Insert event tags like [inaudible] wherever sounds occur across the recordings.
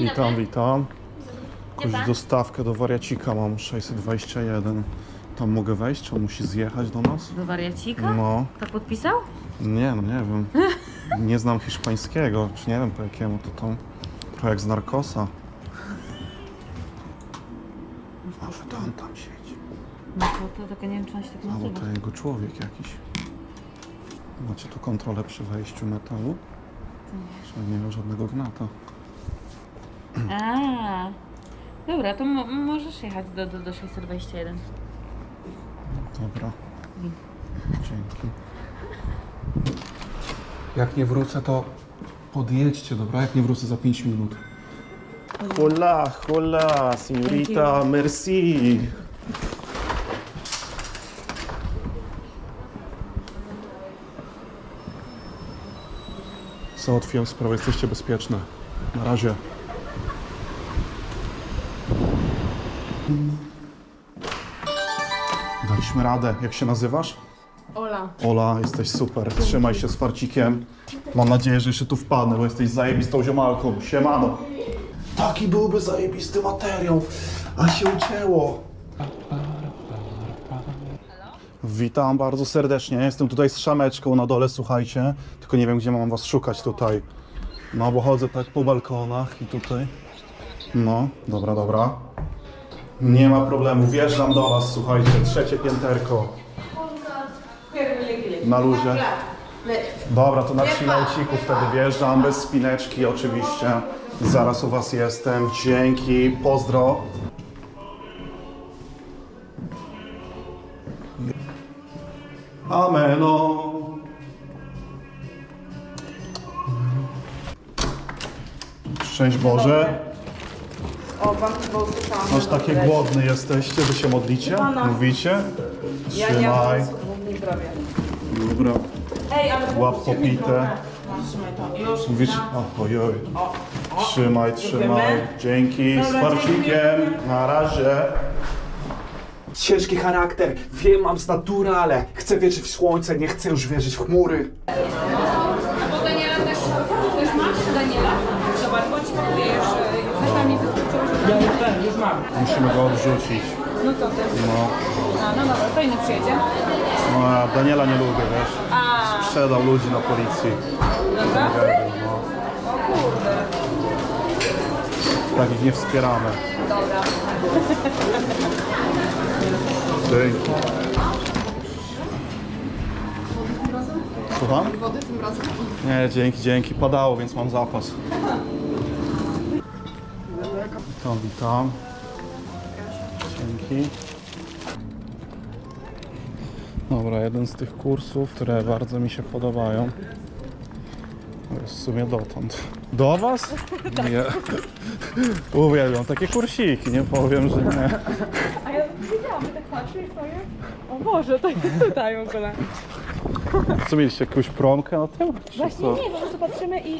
Witam, witam. Gdzie Jakąś dostawkę do wariacika mam 621. Tam mogę wejść? Czy on musi zjechać do nas? Do wariacika? No, Tak podpisał? nie, no nie wiem. [laughs] Nie znam hiszpańskiego, czy nie wiem po jakiemu to tam. Trochę jak z narkosa. Może to on tam siedzi. No to, to tylko nie wiem, czy on się tak Albo nazywa. to jego człowiek jakiś. Macie tu kontrolę przy wejściu metalu? Że nie ma żadnego gnata. A, dobra, to mo- możesz jechać do, do, do 621. Dobra. Dzięki. Jak nie wrócę, to podjedźcie, dobra? Jak nie wrócę za 5 minut. Hola, hola, señorita, merci. Załatwiłem sprawę, jesteście bezpieczne. Na razie. Daliśmy radę. Jak się nazywasz? Ola. Ola, jesteś super. Trzymaj się z farcikiem. Mam nadzieję, że jeszcze tu wpadnę, bo jesteś zajebistą ziomalką. Siemano. Taki byłby zajebisty materiał, a się ucięło. Witam bardzo serdecznie. Jestem tutaj z szameczką na dole, słuchajcie. Tylko nie wiem, gdzie mam was szukać tutaj. No, bo chodzę tak po balkonach i tutaj. No, dobra, dobra. Nie ma problemu, wjeżdżam do was, słuchajcie. Trzecie pięterko. Na luzie. Dobra, to na chillauciku wtedy wjeżdżam, bez spineczki oczywiście. Zaraz u was jestem. Dzięki, pozdro. Ameno. Szczęść Boże. O, pan chyba usłyszałam. Aż takie głodny jesteście, wy się modlicie? Mówicie? Ja nie Trzymaj. mam. Dobra. Ej, ale Łap popite. Masz, trzymaj to. Już. Mówisz, o, ojoj. Trzymaj, trzymaj. Dziękujemy. Dzięki, z Dobra, farcikiem. Na razie. Ciężki charakter, wiem, mam z natury, ale chcę wierzyć w słońce, nie chcę już wierzyć w chmury. Bo Daniela też, też masz? Daniela? Zobacz, bądź pakuje już. Ja już ten, już mam. Musimy go odrzucić. No co ty? No, A, no dobra, to inny przyjedzie. no ja Daniela nie lubię, wiesz. A, Sprzedał ludzi na policji. naprawdę? No, O kurde. takich nie wspieramy. Dobra. Dzięki. Słucham? Wody tym razem? Nie, dzięki, dzięki. Padało, więc mam zapas. Witam, witam. Dzięki. Dobra, jeden z tych kursów, które bardzo mi się podobają. To w sumie dotąd. Do Was? [laughs] Nie. Uwielbiam takie kursiki, nie powiem, że nie. A ja wiedziałam, że tak i stoję. O Boże, to jest tutaj w ogóle. Co mieliście, jakąś promkę na tym? Czy Właśnie co? nie, po prostu patrzymy i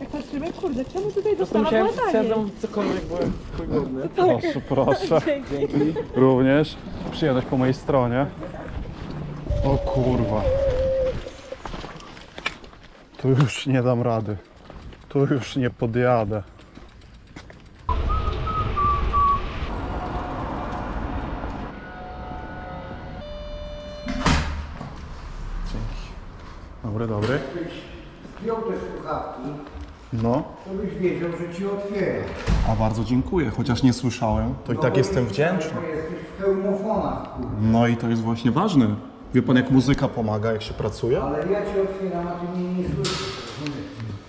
jak patrzymy, kurde, czemu tutaj dostawa była taniej? cokolwiek byłem wygodny. [laughs] Proszę, proszę. [laughs] Dzięki. Również przyjemność po mojej stronie. O kurwa. Tu już nie dam rady. Tu już nie podjadę. Dzięki. Dobry, dobry. Wziął te słuchawki, No, to byś wiedział, że ci otwieram. a bardzo dziękuję, chociaż nie słyszałem. To i tak jestem wdzięczny. Bo jesteś w hełmofonach, kurwa. No i to jest właśnie ważne. Wie pan, jak muzyka pomaga, jak się pracuje? Ale ja ci otwieram, a ty mnie nie słyszysz. rozumiesz?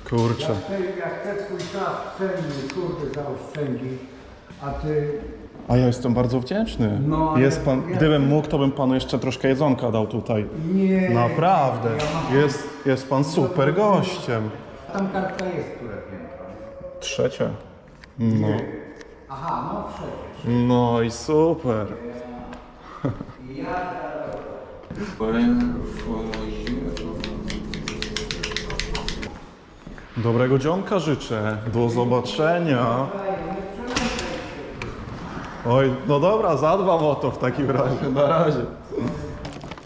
Kurczę. Ja chcę, ja chcę twój czas cenny, kurde, zaoszczędzić, a ty... A ja jestem bardzo wdzięczny. No, ale- jest pan, gdybym mógł, to bym panu jeszcze troszkę jedzonka dał tutaj. Nie... Naprawdę. Jest, jest pan super gościem. Tam kartka jest, które piętro. Trzecie. No. Aha, no przecież. No i super. Dobrego dzionka życzę. Do zobaczenia. Oj, no dobra, zadbam o to w takim razie. Na razie.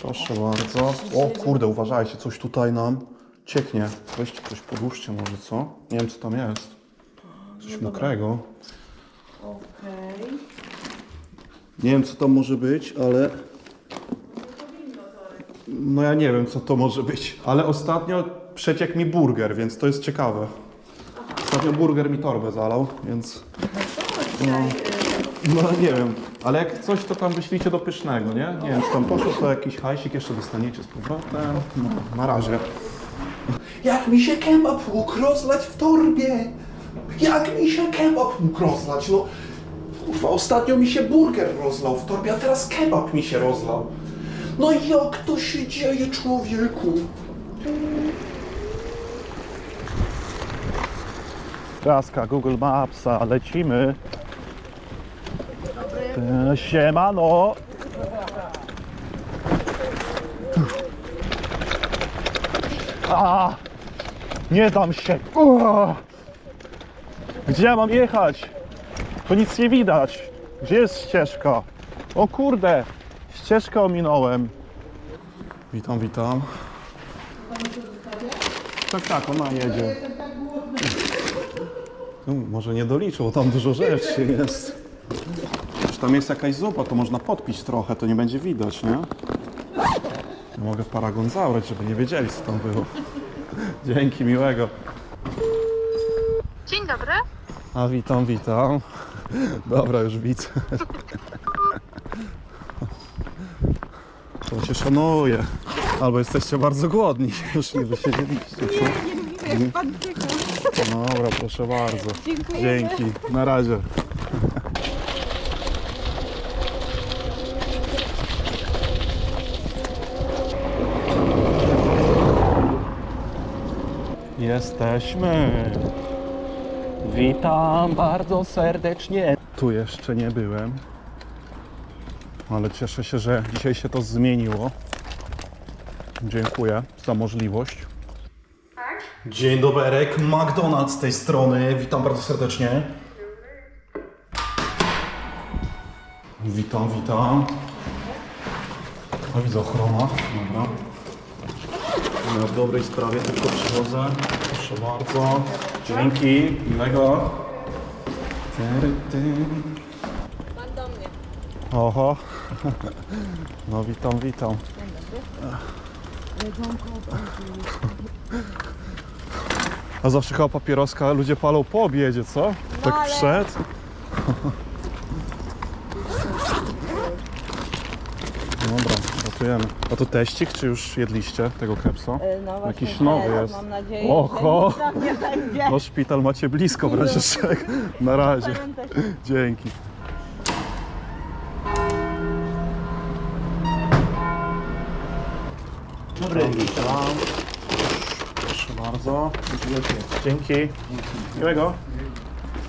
Proszę bardzo. O kurde, uważajcie, coś tutaj nam cieknie. Weźcie coś, podłóżcie może, co? Nie wiem, co tam jest. Coś mokrego. Okej. Nie wiem, co to może być, ale... No ja nie wiem, co to może być. Ale ostatnio przeciekł mi burger, więc to jest ciekawe. Ostatnio burger mi torbę zalał, więc... No, no nie wiem, ale jak coś, to tam wyślijcie do pysznego, nie? Nie wiem, czy tam poszło, to jakiś hajsik jeszcze dostaniecie z powrotem. No, na razie. Jak mi się kebab mógł rozlać w torbie? Jak mi się kebab mógł rozlać? No, kurwa, ostatnio mi się burger rozlał w torbie, a teraz kebab mi się rozlał. No jak to się dzieje, człowieku? Kraska Google Mapsa, lecimy. Siemano! A, nie dam się. Gdzie ja mam jechać? Tu nic nie widać. Gdzie jest ścieżka? O kurde, ścieżkę ominąłem. Witam, witam. Tak, tak, ona jedzie. No, może nie doliczył, tam dużo rzeczy jest. Czy tam jest jakaś zupa, to można podpić trochę, to nie będzie widać, nie? Ja mogę paragon zabrać, żeby nie wiedzieli, co tam było. [laughs] Dzięki, miłego. Dzień dobry. A witam, witam. Dobra, już widzę. To cię szanuję. Albo jesteście bardzo głodni, [laughs] już nie wysiedzieliście. co? Nie, nie, jak pan czeka. Dobra, proszę bardzo. Dziękuję. Dzięki, na razie. Jesteśmy. Witam bardzo serdecznie. Tu jeszcze nie byłem, ale cieszę się, że dzisiaj się to zmieniło. Dziękuję za możliwość. Dzień doberek, McDonald's z tej strony. Witam bardzo serdecznie. Witam, witam. A widzę ochrona. Dobra. W dobrej sprawie tylko przychodzę. Proszę bardzo. Dzięki. Miłego. Tyry, ty. Pan do mnie. Oho. [laughs] No witam, witam. A zawsze chyba papieroska ludzie palą po obiedzie, co? tak ale- przed? [laughs] Dobra, gotujemy. A to teścik, czy już jedliście tego kepsa? No Jakiś nowy jest. Mam nadzieję, Oho! że nic tam nie będzie. No szpital macie blisko w razie czego. Na razie. Dzięki. Dobry, witam. Proszę bardzo. Dzięki. Miłego.